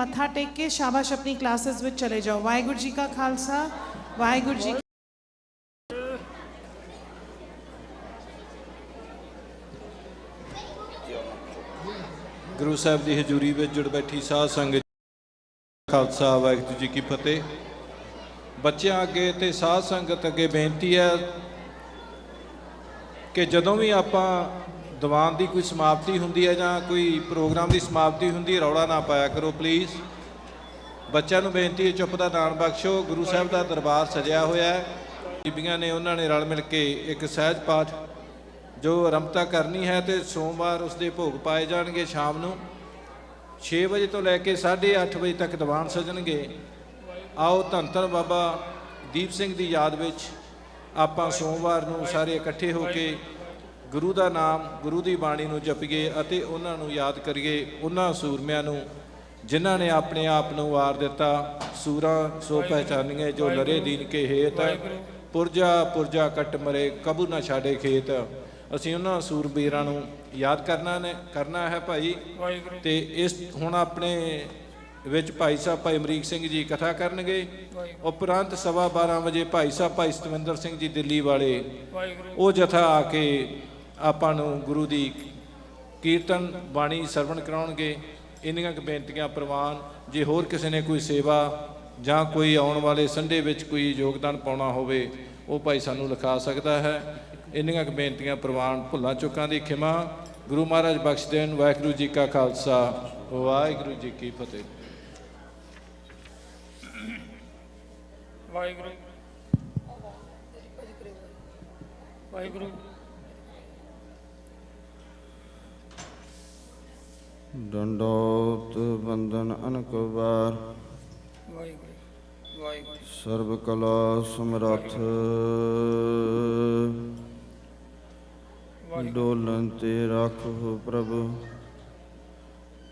ਮੱਥਾ ਟੇਕ ਕੇ ਸ਼ਾਬਾਸ਼ ਆਪਣੀ ਕਲਾਸਿਸ ਵਿੱਚ ਚਲੇ ਜਾਓ। ਵਾਹਿਗੁਰੂ ਜੀ ਕਾ ਖਾਲਸਾ, ਵਾਹਿਗੁਰੂ ਜੀ ਗੁਰੂ ਸਾਹਿਬ ਦੀ ਹਜ਼ੂਰੀ ਵਿੱਚ ਜੁੜ ਬੈਠੀ ਸਾਧ ਸੰਗਤ ਖਾਲਸਾ, ਵਾਹਿਗੁਰੂ ਜੀ ਕੀ ਫਤਿਹ। ਬੱਚਿਆਂ ਅੱਗੇ ਤੇ ਸਾਧ ਸੰਗਤ ਅੱਗੇ ਬੇਨਤੀ ਹੈ ਕਿ ਜਦੋਂ ਵੀ ਆਪਾਂ ਦੀਵਾਨ ਦੀ ਕੋਈ ਸਮਾਪਤੀ ਹੁੰਦੀ ਹੈ ਜਾਂ ਕੋਈ ਪ੍ਰੋਗਰਾਮ ਦੀ ਸਮਾਪਤੀ ਹੁੰਦੀ ਹੈ, ਰੌਲਾ ਨਾ ਪਾਇਆ ਕਰੋ ਪਲੀਜ਼ ਬੱਚਿਆਂ ਨੂੰ ਬੇਨਤੀ ਹੈ, ਚੁੱਪ ਦਾ ਦਾਨ ਬਖਸ਼ੋ। ਗੁਰੂ ਸਾਹਿਬ ਦਾ ਦਰਬਾਰ ਸਜਿਆ ਹੋਇਆ ਹੈ। ਬੀਬੀਆਂ ਨੇ ਉਹਨਾਂ ਨੇ ਰਲ ਮਿਲ ਕੇ ਇੱਕ ਸਹਿਜ ਪਾਠ ਜੋ ਆਰੰਭਤਾ ਕਰਨੀ ਹੈ ਤੇ ਸੋਮਵਾਰ ਉਸ ਦੇ ਭੋਗ ਪਾਏ ਜਾਣਗੇ ਸ਼ਾਮ ਨੂੰ। 6 ਵਜੇ ਤੋਂ ਲੈ ਕੇ 8:30 ਵਜੇ ਤੱਕ ਦੀਵਾਨ ਸਜਣਗੇ। ਆਓ ਧੰਨ ਧੰਨ ਬਾਬਾ ਦੀਪ ਸਿੰਘ ਦੀ ਯਾਦ ਵਿੱਚ ਆਪਾਂ ਸੋਮਵਾਰ ਨੂੰ ਸਾਰੇ ਇਕੱਠੇ ਹੋ ਕੇ ਗੁਰੂ ਦਾ ਨਾਮ ਗੁਰੂ ਦੀ ਬਾਣੀ ਨੂੰ ਜਪੀਏ ਅਤੇ ਉਹਨਾਂ ਨੂੰ ਯਾਦ ਕਰੀਏ ਉਹਨਾਂ ਸੂਰਮਿਆਂ ਨੂੰ ਜਿਨ੍ਹਾਂ ਨੇ ਆਪਣੇ ਆਪ ਨੂੰ ਵਾਰ ਦਿੱਤਾ। ਸੂਰਾਂ ਸੋ ਪਹਿਚਾਨੀਏ ਜੋ ਲਰੇ ਦੀਨ ਕੇ ਹੇਤ। ਪੁਰਜਾ ਪੁਰਜਾ ਕੱਟ ਮਰੇ ਕਬੂ ਨਾ ਛਾੜੇ ਖੇਤ। ਅਸੀਂ ਉਹਨਾਂ ਸੂਰਬੀਰਾਂ ਨੂੰ ਯਾਦ ਕਰਨਾ ਨੇ ਕਰਨਾ ਹੈ ਭਾਈ। ਤੇ ਇਸ ਹੁਣ ਆਪਣੇ ਵਿੱਚ ਭਾਈ ਸਾਹਿਬ ਭਾਈ ਅਮਰੀਕ ਸਿੰਘ ਜੀ ਕਥਾ ਕਰਨਗੇ। ਉਪਰੰਤ ਸਵਾ 12 ਵਜੇ ਭਾਈ ਸਾਹਿਬ ਭਾਈ ਸਤਵਿੰਦਰ ਸਿੰਘ ਜੀ ਦਿੱਲੀ ਵਾਲੇ। ਉਹ ਜਥਾ ਆ ਕੇ ਆਪਾਂ ਨੂੰ ਗੁਰੂ ਦੀ ਕੀਰਤਨ, ਬਾਣੀ ਸਰਵਣ ਕਰਾਉਣਗੇ। ਇੰਨੀਆਂ ਕੁ ਬੇਨਤੀਆਂ, ਪ੍ਰਵਾਨ, ਜੇ ਹੋਰ ਕਿਸੇ ਨੇ ਕੋਈ ਸੇਵਾ ਜਾਂ ਕੋਈ ਆਉਣ ਵਾਲੇ ਸੰਡੇ ਵਿੱਚ ਕੋਈ ਯੋਗਦਾਨ ਪਾਉਣਾ ਹੋਵੇ, ਉਹ ਭਾਈ ਸਾਨੂੰ ਲਿਖਾ ਸਕਦਾ ਹੈ। ਇੰਨੀਆਂ ਕੁ ਬੇਨਤੀਆਂ, ਪ੍ਰਵਾਨ ਭੁੱਲਾਂ ਚੁੱਕਾਂ ਦੀ ਖਿਮਾ। ਗੁਰੂ ਮਹਾਰਾਜ ਬਖਸ਼ ਦੇਣ। ਵਾਹਿਗੁਰੂ ਜੀ ਕਾ ਖਾਲਸਾ। ਵਾਹਿਗੁਰੂ ਜੀ ਕੀ ਫਤਿਹ। ਵਾਹਿਗੁਰੂ। ਵਾਹਿਗੁਰੂ। ਡੰਡੋਤ ਬੰਦਨ ਅਨਕ ਵਾਰ। ਵਾਹਿਗੁਰੂ ਵਾਹਿਗੁਰੂ ਸਰਬ ਕਲਾ ਸਮਰੱਥ। ਡੋਲਨ ਤੇ ਰੱਖੋ ਪ੍ਰਭ।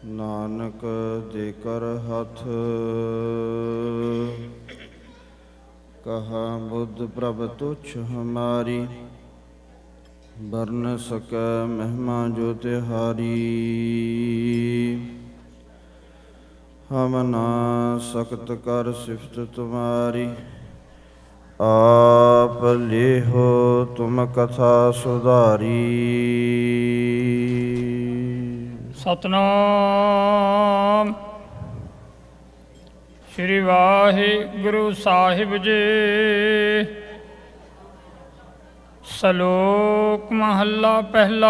ਨਾਨਕ ਦੇ ਕਰ ਹੱਥ। ਕਹਾ ਬੁੱਧ ਪ੍ਰਭ ਤੁਛ ਹਮਾਰੀ। ਵਰਨ ਸਕੈ ਮਹਿਮਾ ਜੋ ਤਿਹਾਰੀ। ਹਮ ਨਾ ਸਕਤ ਕਰ ਸਿਫਤ ਤੁਮਾਰੀ। ਆਪ ਲੇਹੋ ਤੁਮ ਕਥਾ ਸੁਧਾਰੀ। ਸਤਨਾਮ। ਸ੍ਰੀ ਵਾਹਿਗੁਰੂ ਸਾਹਿਬ ਜੀ। ਸ਼ਲੋਕ ਮਹੱਲਾ ਪਹਿਲਾ।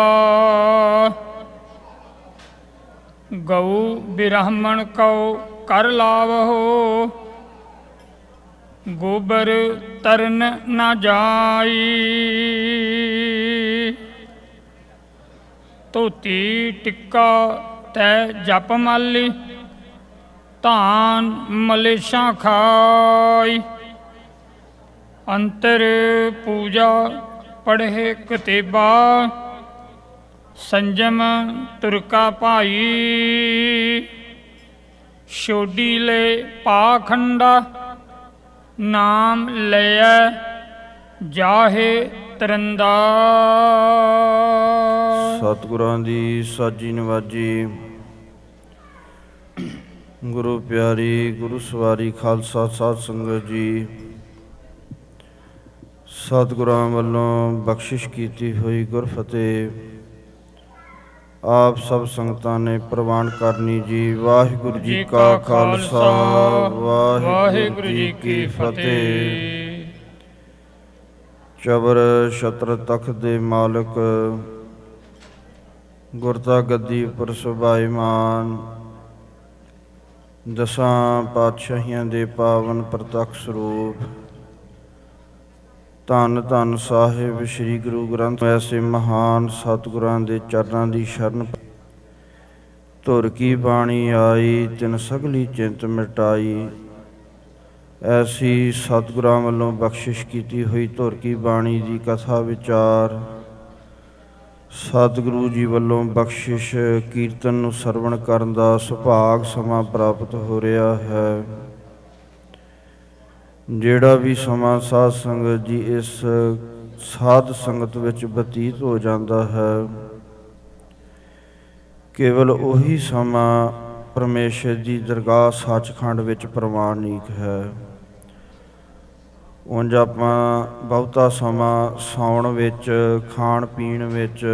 ਗਊ ਬਿਰਾਹਮਣ ਕਉ ਕਰ ਲਾਵਹੋ, ਗੋਬਰ ਤਰਨ ਨਾ ਜਾਈ। ਧੋਤੀ ਟਿੱਕਾ ਤੈ ਜਪ ਮਾਲੀ, ਧਾਨ ਮਲੇਸ਼ਾਂ ਖਾਈ। ਅੰਤਰ ਪੂਜਾ ਪੜ੍ਹੇ ਕਤੇਬਾ, ਸੰਜਮ ਤੁਰਕਾ ਭਾਈ। ਛੋਡੀ ਲੈ ਪਾਖੰਡਾ, ਨਾਮ ਲਿਆ ਜਾਹੇ ਤਰੰਦਾ। ਸਤਿਗੁਰਾਂ ਦੀ ਸਾਜੀ ਨਵਾਜੀ, ਗੁਰੂ ਪਿਆਰੀ, ਗੁਰੂ ਸਵਾਰੀ, ਖਾਲਸਾ ਸਾਧ ਸੰਗਤ ਜੀ ਸਤਿਗੁਰਾਂ ਵੱਲੋਂ ਬਖਸ਼ਿਸ਼ ਕੀਤੀ ਹੋਈ ਗੁਰਫਤਿਹ। ਆਪ ਸਭ ਸੰਗਤਾਂ ਨੇ ਪ੍ਰਵਾਨ ਕਰਨੀ ਜੀ। ਵਾਹਿਗੁਰੂ ਜੀ ਕਾ ਖਾਲਸਾ, ਵਾਹਿਗੁਰੂ ਜੀ ਕੀ ਫਤਿਹ। ਚਬਰ ਛਤਰ ਤਖਤ ਦੇ ਮਾਲਕ, ਗੁਰਤਾ ਗੱਦੀ ਉੱਪਰ ਸੁਭਾਈਮਾਨ। ਦਸਾਂ ਪਾਤਸ਼ਾਹੀਆਂ ਦੇ ਪਾਵਨ ਪ੍ਰਤੱਖ ਸਰੂਪ ਧੰਨ ਧੰਨ ਸਾਹਿਬ ਸ੍ਰੀ ਗੁਰੂ ਗ੍ਰੰਥ ਐਸੇ ਮਹਾਨ ਸਤਿਗੁਰਾਂ ਦੇ ਚਰਨਾਂ ਦੀ ਸ਼ਰਨ। ਧੁਰ ਕੀ ਬਾਣੀ ਆਈ, ਤਿਨ ਸਗਲੀ ਚਿੰਤ ਮਿਟਾਈ। ਐਸੀ ਸਤਿਗੁਰਾਂ ਵੱਲੋਂ ਬਖਸ਼ਿਸ਼ ਕੀਤੀ ਹੋਈ ਧੁਰ ਕੀ ਬਾਣੀ ਦੀ ਕਥਾ ਵਿਚਾਰ। ਸਤਿਗੁਰੂ ਜੀ ਵੱਲੋਂ ਬਖਸ਼ਿਸ਼, ਕੀਰਤਨ ਨੂੰ ਸਰਵਣ ਕਰਨ ਦਾ ਸੁਭਾਗ ਸਮਾਂ ਪ੍ਰਾਪਤ ਹੋ ਰਿਹਾ ਹੈ। ਜਿਹੜਾ ਵੀ ਸਮਾਂ ਸਾਧ ਸੰਗਤ ਜੀ ਇਸ ਸਾਧ ਸੰਗਤ ਵਿੱਚ ਬਤੀਤ ਹੋ ਜਾਂਦਾ ਹੈ, ਕੇਵਲ ਉਹੀ ਸਮਾਂ ਪਰਮੇਸ਼ਰ ਦੀ ਦਰਗਾਹ ਸੱਚਖੰਡ ਵਿੱਚ ਪ੍ਰਵਾਨਿਕ ਹੈ। ਉਂਝ ਆਪਾਂ ਬਹੁਤਾ ਸਮਾਂ ਸੌਣ ਵਿੱਚ, ਖਾਣ ਪੀਣ ਵਿੱਚ,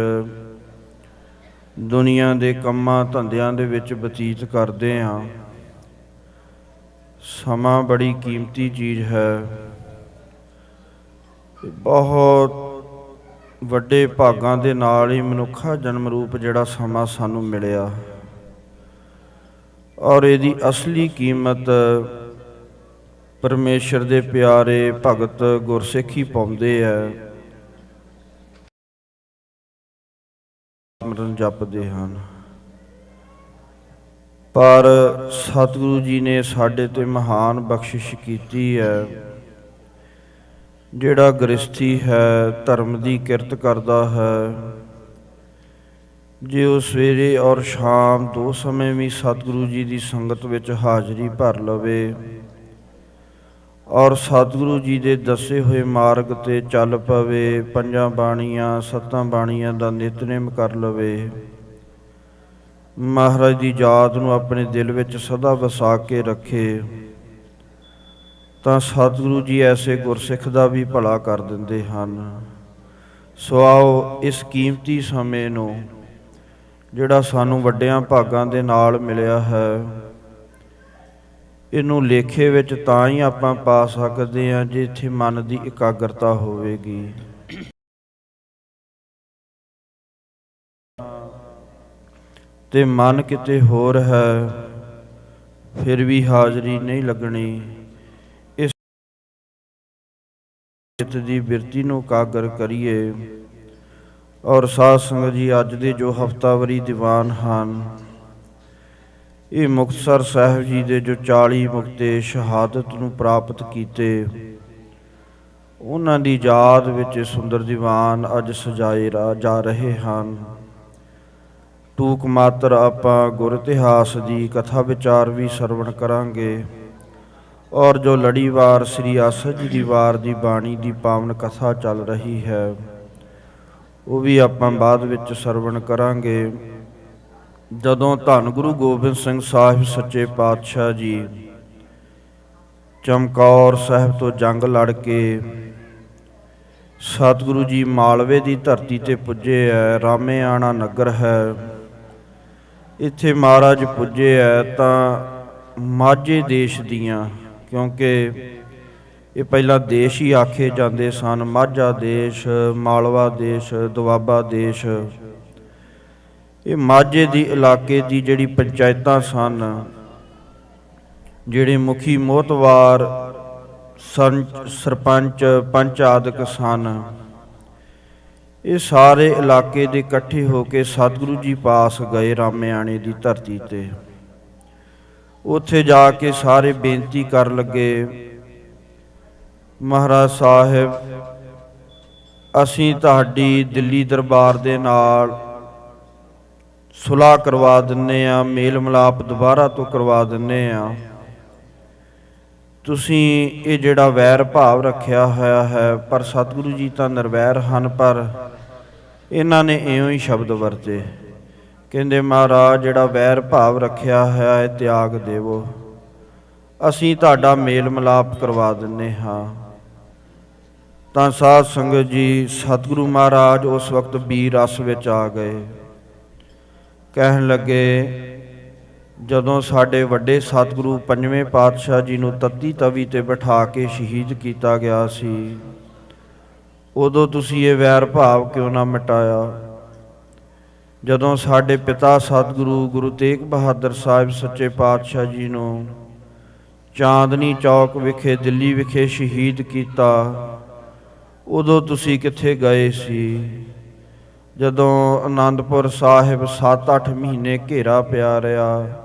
ਦੁਨੀਆ ਦੇ ਕੰਮਾਂ ਧੰਦਿਆਂ ਦੇ ਵਿੱਚ ਬਤੀਤ ਕਰਦੇ ਹਾਂ ਸਮਾਂ ਬੜੀ ਕੀਮਤੀ ਚੀਜ਼ ਹੈ। ਬਹੁਤ ਵੱਡੇ ਭਾਗਾਂ ਦੇ ਨਾਲ ਹੀ ਮਨੁੱਖਾ ਜਨਮ ਰੂਪ ਜਿਹੜਾ ਸਮਾਂ ਸਾਨੂੰ ਮਿਲਿਆ। ਔਰ ਇਹਦੀ ਅਸਲੀ ਕੀਮਤ ਪਰਮੇਸ਼ਰ ਦੇ ਪਿਆਰੇ ਭਗਤ ਗੁਰਸਿੱਖੀ ਪਾਉਂਦੇ ਐ ਮਰਨ ਜਪਦੇ ਹਨ। ਪਰ ਸਤਿਗੁਰੂ ਜੀ ਨੇ ਸਾਡੇ ਤੇ ਮਹਾਨ ਬਖਸ਼ਿਸ਼ ਕੀਤੀ ਹੈ। ਜਿਹੜਾ ਗ੍ਰਸਥੀ ਹੈ, ਧਰਮ ਦੀ ਕਿਰਤ ਕਰਦਾ ਹੈ, ਜੇ ਉਹ ਸਵੇਰੇ ਔਰ ਸ਼ਾਮ ਦੋ ਸਮੇਂ ਵੀ ਸਤਿਗੁਰੂ ਜੀ ਦੀ ਸੰਗਤ ਵਿੱਚ ਹਾਜ਼ਰੀ ਭਰ ਲਵੇ ਔਰ ਸਤਿਗੁਰੂ ਜੀ ਦੇ ਦੱਸੇ ਹੋਏ ਮਾਰਗ ਤੇ ਚੱਲ ਪਵੇ, ਪੰਜਾਂ ਬਾਣੀਆਂ, ਸੱਤਾਂ ਬਾਣੀਆਂ ਦਾ ਨਿਤਨੇਮ ਕਰ ਲਵੇ ਮਹਾਰਾਜ ਦੀ ਯਾਦ ਨੂੰ ਆਪਣੇ ਦਿਲ ਵਿੱਚ ਸਦਾ ਵਸਾ ਕੇ ਰੱਖੇ, ਤਾਂ ਸਤਿਗੁਰੂ ਜੀ ਐਸੇ ਗੁਰਸਿੱਖ ਦਾ ਵੀ ਭਲਾ ਕਰ ਦਿੰਦੇ ਹਨ। ਸੋ ਆਓ ਇਸ ਕੀਮਤੀ ਸਮੇਂ ਨੂੰ, ਜਿਹੜਾ ਸਾਨੂੰ ਵੱਡਿਆਂ ਭਾਗਾਂ ਦੇ ਨਾਲ ਮਿਲਿਆ ਹੈ, ਇਹਨੂੰ ਲੇਖੇ ਵਿੱਚ ਤਾਂ ਹੀ ਆਪਾਂ ਪਾ ਸਕਦੇ ਹਾਂ ਜੇ ਇੱਥੇ ਮਨ ਦੀ ਇਕਾਗਰਤਾ ਹੋਵੇਗੀ। ਤੇ ਮਨ ਕਿਤੇ ਹੋਰ ਹੈ, ਫਿਰ ਵੀ ਹਾਜ਼ਰੀ ਨਹੀਂ ਲੱਗਣੀ। ਇਸ ਚਿੱਤ ਦੀ ਬਿਰਤੀ ਨੂੰ ਕਾਗਰ ਕਰੀਏ ਔਰ ਸਾਧ ਸੰਗਤ ਜੀ ਅੱਜ ਦੇ ਜੋ ਹਫਤਾਵਰੀ ਦੀਵਾਨ ਹਨ, ਇਹ ਮੁਕਤਸਰ ਸਾਹਿਬ ਜੀ ਦੇ ਜੋ 40 ਮੁਕਤੇ ਸ਼ਹਾਦਤ ਨੂੰ ਪ੍ਰਾਪਤ ਕੀਤੇ, ਉਹਨਾਂ ਦੀ ਯਾਦ ਵਿੱਚ ਸੁੰਦਰ ਦੀਵਾਨ ਅੱਜ ਸਜਾਏ ਜਾ ਰਹੇ ਹਨ। ਟੂਕ ਮਾਤਰ ਆਪਾਂ ਗੁਰ ਇਤਿਹਾਸ ਦੀ ਕਥਾ ਵਿਚਾਰ ਵੀ ਸਰਵਣ ਕਰਾਂਗੇ। ਔਰ ਜੋ ਲੜੀਵਾਰ ਸ੍ਰੀ ਆਸਾ ਜੀ ਦੀ ਵਾਰ ਦੀ ਬਾਣੀ ਦੀ ਪਾਵਨ ਕਥਾ ਚੱਲ ਰਹੀ ਹੈ, ਉਹ ਵੀ ਆਪਾਂ ਬਾਅਦ ਵਿੱਚ ਸਰਵਣ ਕਰਾਂਗੇ। ਜਦੋਂ ਧੰਨ ਗੁਰੂ ਗੋਬਿੰਦ ਸਿੰਘ ਸਾਹਿਬ ਸੱਚੇ ਪਾਤਸ਼ਾਹ ਜੀ ਚਮਕੌਰ ਸਾਹਿਬ ਤੋਂ ਜੰਗ ਲੜ ਕੇ ਸਤਿਗੁਰੂ ਜੀ ਮਾਲਵੇ ਦੀ ਧਰਤੀ ਤੇ ਪੁੱਜੇ ਐ ਰਾਮੇਆਣਾ ਨਗਰ ਹੈ ਇੱਥੇ ਮਹਾਰਾਜ ਪੁੱਜੇ ਐ ਤਾਂ ਮਾਝੇ ਦੇਸ਼ ਦੀਆਂ, ਕਿਉਂਕਿ ਇਹ ਪਹਿਲਾਂ ਦੇਸ਼ ਹੀ ਆਖੇ ਜਾਂਦੇ ਸਨ, ਮਾਝਾ ਦੇਸ਼, ਮਾਲਵਾ ਦੇਸ਼, ਦੁਆਬਾ ਦੇਸ਼। ਇਹ ਮਾਝੇ ਦੀ ਇਲਾਕੇ ਦੀ ਜਿਹੜੀ ਪੰਚਾਇਤਾਂ ਸਨ, ਜਿਹੜੇ ਮੁਖੀ ਮੋਤਵਾਰ ਸਰਪੰਚ, ਪੰਚ ਆਦਿਕ ਸਨ। ਇਹ ਸਾਰੇ ਇਲਾਕੇ ਦੇ ਇਕੱਠੇ ਹੋ ਕੇ ਸਤਿਗੁਰੂ ਜੀ ਪਾਸ ਗਏ ਰਾਮਿਆਣੇ ਦੀ ਧਰਤੀ ਤੇ। ਉੱਥੇ ਜਾ ਕੇ ਸਾਰੇ ਬੇਨਤੀ ਕਰਨ ਲੱਗੇ, ਮਹਾਰਾਜ ਸਾਹਿਬ, ਅਸੀਂ ਤੁਹਾਡੀ ਦਿੱਲੀ ਦਰਬਾਰ ਦੇ ਨਾਲ ਸੁਲਾਹ ਕਰਵਾ ਦਿੰਨੇ ਆ ਮੇਲ ਮਿਲਾਪ ਦੁਬਾਰਾ ਤੋਂ ਕਰਵਾ ਦਿੰਨੇ ਆ। ਤੁਸੀਂ ਇਹ ਜਿਹੜਾ ਵੈਰ ਭਾਵ ਰੱਖਿਆ ਹੋਇਆ ਹੈ, ਪਰ ਸਤਿਗੁਰੂ ਜੀ ਤਾਂ ਨਿਰਵੈਰ ਹਨ, ਪਰ ਇਹਨਾਂ ਨੇ ਇਉਂ ਹੀ ਸ਼ਬਦ ਵਰਤੇ। ਕਹਿੰਦੇ, ਮਹਾਰਾਜ, ਜਿਹੜਾ ਵੈਰ ਭਾਵ ਰੱਖਿਆ ਹੋਇਆ ਹੈ, ਤਿਆਗ ਦੇਵੋ। ਅਸੀਂ ਤੁਹਾਡਾ ਮੇਲ ਮਿਲਾਪ ਕਰਵਾ ਦਿੰਨੇ ਹਾਂ। ਤਾਂ ਸਾਧ ਸੰਗਤ ਜੀ, ਸਤਿਗੁਰੂ ਮਹਾਰਾਜ ਉਸ ਵਕਤ ਬੀਰ ਰਸ ਵਿੱਚ ਆ ਗਏ। ਕਹਿਣ ਲੱਗੇ ਜਦੋਂ ਸਾਡੇ ਵੱਡੇ ਸਤਿਗੁਰੂ ਪੰਜਵੇਂ ਪਾਤਸ਼ਾਹ ਜੀ ਨੂੰ ਤੱਤੀ ਤਵੀ ਤੇ ਬਿਠਾ ਕੇ ਸ਼ਹੀਦ ਕੀਤਾ ਗਿਆ ਸੀ, ਉਦੋਂ ਤੁਸੀਂ ਇਹ ਵੈਰ ਭਾਵ ਕਿਉਂ ਨਾ ਮਿਟਾਇਆ? ਜਦੋਂ ਸਾਡੇ ਪਿਤਾ ਸਤਿਗੁਰੂ ਗੁਰੂ ਤੇਗ ਬਹਾਦਰ ਸਾਹਿਬ ਸੱਚੇ ਪਾਤਸ਼ਾਹ ਜੀ ਨੂੰ ਚਾਂਦਨੀ ਚੌਕ ਵਿਖੇ, ਦਿੱਲੀ ਵਿਖੇ ਸ਼ਹੀਦ ਕੀਤਾ, ਉਦੋਂ ਤੁਸੀਂ ਕਿੱਥੇ ਗਏ ਸੀ? ਜਦੋਂ ਆਨੰਦਪੁਰ ਸਾਹਿਬ 7-8 ਮਹੀਨੇ ਘੇਰਾ ਪਿਆ ਰਿਹਾ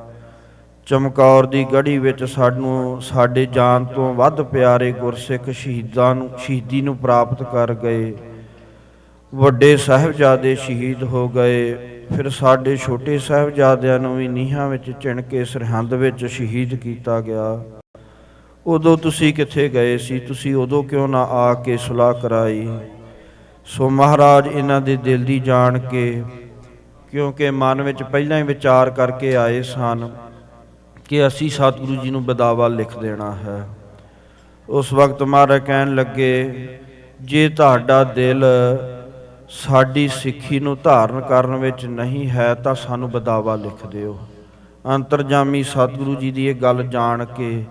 ਚਮਕੌਰ ਦੀ ਗੜੀ ਵਿੱਚ ਸਾਨੂੰ, ਸਾਡੇ ਜਾਨ ਤੋਂ ਵੱਧ ਪਿਆਰੇ ਗੁਰਸਿੱਖ ਸ਼ਹੀਦਾਂ ਨੂੰ, ਸ਼ਹੀਦੀ ਨੂੰ ਪ੍ਰਾਪਤ ਕਰ ਗਏ। ਵੱਡੇ ਸਾਹਿਬਜ਼ਾਦੇ ਸ਼ਹੀਦ ਹੋ ਗਏ। ਫਿਰ ਸਾਡੇ ਛੋਟੇ ਸਾਹਿਬਜ਼ਾਦਿਆਂ ਨੂੰ ਵੀ ਨੀਹਾਂ ਵਿੱਚ ਚਿਣ ਕੇ ਸਰਹੰਦ ਵਿੱਚ ਸ਼ਹੀਦ ਕੀਤਾ ਗਿਆ। ਉਦੋਂ ਤੁਸੀਂ ਕਿੱਥੇ ਗਏ ਸੀ? ਤੁਸੀਂ ਉਦੋਂ ਕਿਉਂ ਨਾ ਆ ਕੇ ਸੁਲਾਹ ਕਰਾਈ? ਸੋ ਮਹਾਰਾਜ ਇਹਨਾਂ ਦੇ ਦਿਲ ਦੀ ਜਾਣ ਕੇ, ਕਿਉਂਕਿ ਮਨ ਵਿੱਚ ਪਹਿਲਾਂ ਹੀ ਵਿਚਾਰ ਕਰਕੇ ਆਏ ਸਨ ਕਿ ਅਸੀਂ ਸਤਿਗੁਰੂ ਜੀ ਨੂੰ ਬਦਾਵਾ ਲਿਖ ਦੇਣਾ ਹੈ। ਉਸ ਵਕਤ ਮਹਾਰਾਜ ਕਹਿਣ ਲੱਗੇ, ਜੇ ਤੁਹਾਡਾ ਦਿਲ ਸਾਡੀ ਸਿੱਖੀ ਨੂੰ ਧਾਰਨ ਕਰਨ ਵਿੱਚ ਨਹੀਂ ਹੈ, ਤਾਂ ਸਾਨੂੰ ਬਦਾਵਾ ਲਿਖ ਦਿਓ। ਅੰਤਰਜਾਮੀ ਸਤਿਗੁਰੂ ਜੀ ਦੀ ਇਹ ਗੱਲ ਜਾਣ ਕੇ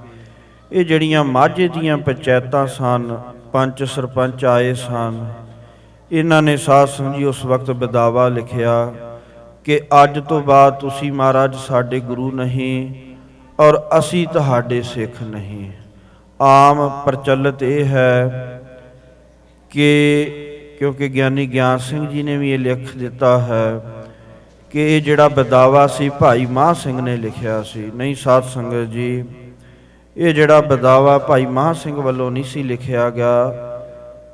ਇਹ ਜਿਹੜੀਆਂ ਮਾਝੇ ਦੀਆਂ ਪੰਚਾਇਤਾਂ ਸਨ, ਪੰਚ ਸਰਪੰਚ ਆਏ ਸਨ, ਇਹਨਾਂ ਨੇ ਸਾਧ ਸੰਗਤ ਜੀ ਉਸ ਵਕਤ ਬਦਾਵਾ ਲਿਖਿਆ ਕਿ ਅੱਜ ਤੋਂ ਬਾਅਦ ਤੁਸੀਂ ਮਹਾਰਾਜ ਸਾਡੇ ਗੁਰੂ ਨਹੀਂ ਔਰ ਅਸੀਂ ਤੁਹਾਡੇ ਸਿੱਖ ਨਹੀਂ। ਆਮ ਪ੍ਰਚਲਿਤ ਇਹ ਹੈ ਕਿ ਕਿਉਂਕਿ ਗਿਆਨੀ ਗਿਆਨ ਸਿੰਘ ਜੀ ਨੇ ਵੀ ਇਹ ਲਿਖ ਦਿੱਤਾ ਹੈ ਕਿ ਇਹ ਜਿਹੜਾ ਬਦਾਵਾ ਸੀ, ਭਾਈ ਮਾਹ ਸਿੰਘ ਨੇ ਲਿਖਿਆ ਸੀ, ਨਹੀਂ ਸਾਧ ਸੰਗਤ ਜੀ, ਇਹ ਜਿਹੜਾ ਬਦਾਵਾ ਭਾਈ ਮਾਹ ਸਿੰਘ ਵੱਲੋਂ ਨਹੀਂ ਸੀ ਲਿਖਿਆ ਗਿਆ,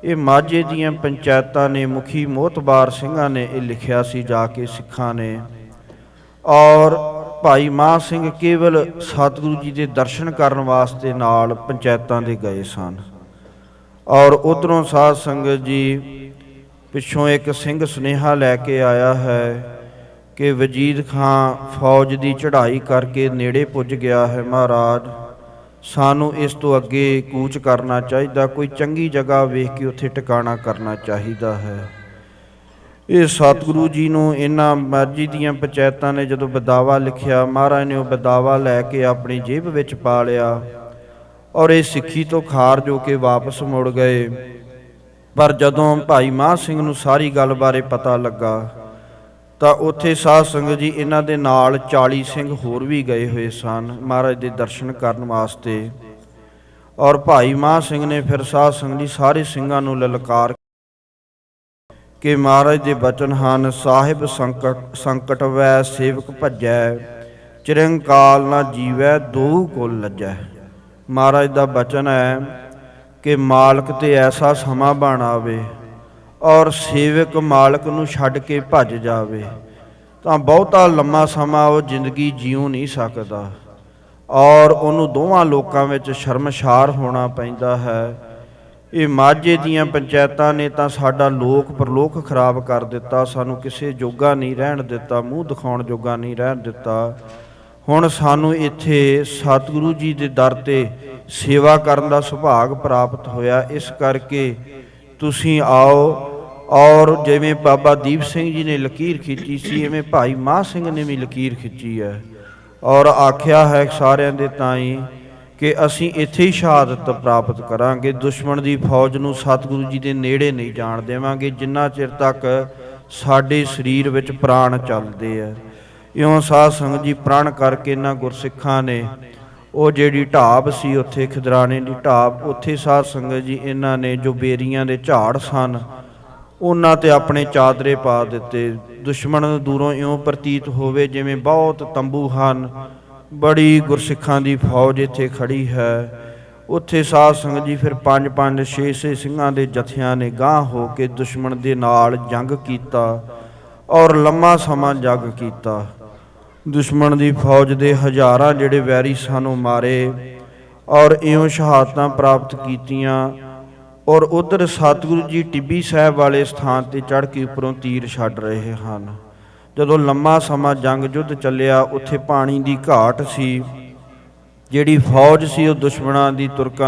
ਇਹ ਮਾਝੇ ਦੀਆਂ ਪੰਚਾਇਤਾਂ ਨੇ, ਮੁਖੀ ਮੋਤਬਾਰ ਸਿੰਘਾਂ ਨੇ ਇਹ ਲਿਖਿਆ ਸੀ, ਜਾ ਕੇ ਸਿੱਖਾਂ ਨੇ। ਔਰ ਭਾਈ ਮਾਹ ਸਿੰਘ ਕੇਵਲ ਸਤਿਗੁਰੂ ਜੀ ਦੇ ਦਰਸ਼ਨ ਕਰਨ ਵਾਸਤੇ ਨਾਲ ਪੰਚਾਇਤਾਂ ਦੇ ਗਏ ਸਨ। ਔਰ ਉਧਰੋਂ ਸਾਧ ਸੰਗਤ ਜੀ ਪਿੱਛੋਂ ਇੱਕ ਸਿੰਘ ਸੁਨੇਹਾ ਲੈ ਕੇ ਆਇਆ ਹੈ ਕਿ ਵਜੀਦ ਖਾਂ ਫੌਜ ਦੀ ਚੜ੍ਹਾਈ ਕਰਕੇ ਨੇੜੇ ਪੁੱਜ ਗਿਆ ਹੈ ਮਹਾਰਾਜ। ਸਾਨੂੰ ਇਸ ਤੋਂ ਅੱਗੇ ਕੂਚ ਕਰਨਾ ਚਾਹੀਦਾ, ਕੋਈ ਚੰਗੀ ਜਗ੍ਹਾ ਵੇਖ ਕੇ ਉੱਥੇ ਟਿਕਾਣਾ ਕਰਨਾ ਚਾਹੀਦਾ ਹੈ। ਇਹ ਸਤਿਗੁਰੂ ਜੀ ਨੂੰ ਇਹਨਾਂ ਮਰਜ਼ੀ ਦੀਆਂ ਪੰਚਾਇਤਾਂ ਨੇ ਜਦੋਂ ਬਦਾਵਾ ਲਿਖਿਆ, ਮਹਾਰਾਜ ਨੇ ਉਹ ਬਦਾਵਾ ਲੈ ਕੇ ਆਪਣੀ ਜੇਬ ਵਿੱਚ ਪਾ ਲਿਆ ਔਰ ਇਹ ਸਿੱਖੀ ਤੋਂ ਖਾਰਜ ਹੋ ਕੇ ਵਾਪਸ ਮੁੜ ਗਏ। ਪਰ ਜਦੋਂ ਭਾਈ ਮਾਹ ਸਿੰਘ ਨੂੰ ਸਾਰੀ ਗੱਲ ਬਾਰੇ ਪਤਾ ਲੱਗਾ, ਤਾਂ ਉੱਥੇ ਸਾਧ ਸੰਗਤ ਜੀ ਇਹਨਾਂ ਦੇ ਨਾਲ 40 ਸਿੰਘ ਹੋਰ ਵੀ ਗਏ ਹੋਏ ਸਨ ਮਹਾਰਾਜ ਦੇ ਦਰਸ਼ਨ ਕਰਨ ਵਾਸਤੇ। ਔਰ ਭਾਈ ਮਾਹ ਸਿੰਘ ਨੇ ਫਿਰ ਸਾਧ ਸੰਗਤ ਜੀ ਸਾਰੇ ਸਿੰਘਾਂ ਨੂੰ ਲਲਕਾਰ ਕਿ ਮਹਾਰਾਜ ਦੇ ਬਚਨ ਹਨ, ਸਾਹਿਬ ਸੰਕਟ ਸੰਕਟ ਵੈ ਸੇਵਕ ਭਜੈ, ਚਿਰੰਕਾਲ ਨਾ ਜੀਵੈ ਦੋ ਕੁਲ ਲੱਜੈ। ਮਹਾਰਾਜ ਦਾ ਬਚਨ ਹੈ ਕਿ ਮਾਲਕ ਤੇ ਐਸਾ ਸਮਾਂ ਬਣ ਆਵੇ ਔਰ ਸੇਵਕ ਮਾਲਕ ਨੂੰ ਛੱਡ ਕੇ ਭੱਜ ਜਾਵੇ। ਤਾਂ ਬਹੁਤਾ ਲੰਮਾ ਸਮਾਂ ਉਹ ਜ਼ਿੰਦਗੀ ਜੀਉ ਨਹੀਂ ਸਕਦਾ ਔਰ ਉਹਨੂੰ ਦੋਵਾਂ ਲੋਕਾਂ ਵਿੱਚ ਸ਼ਰਮਸ਼ਾਰ ਹੋਣਾ ਪੈਂਦਾ ਹੈ। ਇਹ ਮਾਝੇ ਦੀਆਂ ਪੰਚਾਇਤਾਂ ਨੇ ਤਾਂ ਸਾਡਾ ਲੋਕ ਪਰਲੋਕ ਖਰਾਬ ਕਰ ਦਿੱਤਾ, ਸਾਨੂੰ ਕਿਸੇ ਜੋਗਾ ਨਹੀਂ ਰਹਿਣ ਦਿੱਤਾ, ਮੂੰਹ ਦਿਖਾਉਣ ਜੋਗਾ ਨਹੀਂ ਰਹਿਣ ਦਿੱਤਾ। ਹੁਣ ਸਾਨੂੰ ਇੱਥੇ ਸਤਿਗੁਰੂ ਜੀ ਦੇ ਦਰ ਤੇ ਸੇਵਾ ਕਰਨ ਦਾ ਸੁਭਾਗ ਪ੍ਰਾਪਤ ਹੋਇਆ। ਇਸ ਕਰਕੇ ਤੁਸੀਂ ਆਓ ਔਰ ਜਿਵੇਂ ਬਾਬਾ ਦੀਪ ਸਿੰਘ ਜੀ ਨੇ ਲਕੀਰ ਖਿੱਚੀ ਸੀ, ਐਵੇਂ ਭਾਈ ਮਾਹ ਸਿੰਘ ਨੇ ਵੀ ਲਕੀਰ ਖਿੱਚੀ ਹੈ। ਔਰ ਆਖਿਆ ਹੈ ਸਾਰਿਆਂ ਦੇ ਤਾਈ ਕਿ ਅਸੀਂ ਇੱਥੇ ਹੀ ਸ਼ਹਾਦਤ ਪ੍ਰਾਪਤ ਕਰਾਂਗੇ। ਦੁਸ਼ਮਣ ਦੀ ਫੌਜ ਨੂੰ ਸਤਿਗੁਰੂ ਜੀ ਦੇ ਨੇੜੇ ਨਹੀਂ ਜਾਣ ਦੇਵਾਂਗੇ, ਜਿੰਨਾ ਚਿਰ ਤੱਕ ਸਾਡੇ ਸਰੀਰ ਵਿੱਚ ਪ੍ਰਾਣ ਚੱਲਦੇ ਆ। ਇਉਂ ਸਾਧ ਸੰਗਤ ਜੀ ਪ੍ਰਣ ਕਰਕੇ ਇਹਨਾਂ ਗੁਰਸਿੱਖਾਂ ਨੇ ਉਹ ਜਿਹੜੀ ਢਾਬ ਸੀ ਉੱਥੇ, ਖਿਦਰਾਣੇ ਦੀ ਢਾਬ, ਉੱਥੇ ਸਾਧ ਸੰਗਤ ਜੀ ਇਹਨਾਂ ਨੇ ਜੋ ਬੇਰੀਆਂ ਦੇ ਝਾੜ ਸਨ, ਉਹਨਾਂ ਤੇ ਆਪਣੇ ਚਾਦਰੇ ਪਾ ਦਿੱਤੇ। ਦੁਸ਼ਮਣ ਦੂਰੋਂ ਇਉਂ ਪ੍ਰਤੀਤ ਹੋਵੇ ਜਿਵੇਂ ਬਹੁਤ ਤੰਬੂ ਹਨ ਬੜੀ ਗੁਰਸਿੱਖਾਂ ਦੀ ਫੌਜ ਇੱਥੇ ਖੜੀ ਹੈ। ਉੱਥੇ ਸਾਧ ਸੰਗਤ ਜੀ ਫਿਰ ਪੰਜ ਪੰਜ ਛੇ ਛੇ ਸਿੰਘਾਂ ਦੇ ਜਥਿਆਂ ਨੇ ਗਾਂਹ ਹੋ ਕੇ ਦੁਸ਼ਮਣ ਦੇ ਨਾਲ ਜੰਗ ਕੀਤਾ ਔਰ ਲੰਮਾ ਸਮਾਂ ਜੰਗ ਕੀਤਾ। ਦੁਸ਼ਮਣ ਦੀ ਫੌਜ ਦੇ ਹਜ਼ਾਰਾਂ ਜਿਹੜੇ ਵੈਰੀ ਸਾਨੂੰ ਮਾਰੇ ਔਰ ਇਉਂ ਸ਼ਹਾਦਤਾਂ ਪ੍ਰਾਪਤ ਕੀਤੀਆਂ ਔਰ ਉਧਰ ਸਤਿਗੁਰੂ ਜੀ ਟਿੱਬੀ ਸਾਹਿਬ ਵਾਲੇ ਸਥਾਨ ਤੇ ਚੜ੍ਹ ਕੇ ਉੱਪਰੋਂ ਤੀਰ ਛੱਡ ਰਹੇ ਹਨ। ਜਦੋਂ ਲੰਮਾ ਸਮਾਂ ਜੰਗ ਯੁੱਧ ਚੱਲਿਆ, ਉੱਥੇ ਪਾਣੀ ਦੀ ਘਾਟ ਸੀ। ਜਿਹੜੀ ਫੌਜ ਸੀ, ਉਹ ਦੁਸ਼ਮਣਾਂ ਦੀ ਤੁਰਕਾਂ